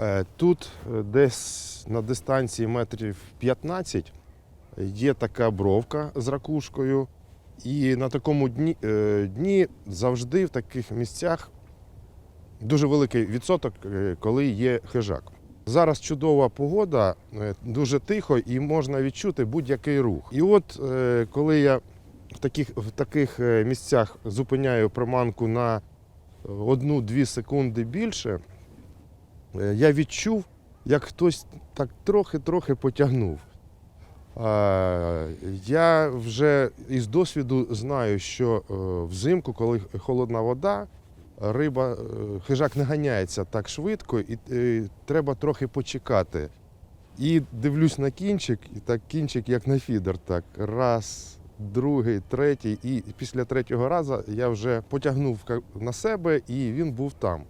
Е, Тут е, десь на дистанції метрів 15 є така бровка з ракушкою. І на такому дні, е, дні завжди в таких місцях дуже великий відсоток, коли є хижак. Зараз чудова погода, дуже тихо і можна відчути будь-який рух. І от коли я в таких, в таких місцях зупиняю приманку на одну-дві секунди більше, я відчув, як хтось так трохи-трохи потягнув. Е, Я вже із досвіду знаю, що е, взимку, коли холодна вода, риба, е, хижак не ганяється так швидко, і е, треба трохи почекати. І дивлюсь на кінчик, і так кінчик, як на фідер, так раз, другий, третій. І після третього разу я вже потягнув на себе, і він був там.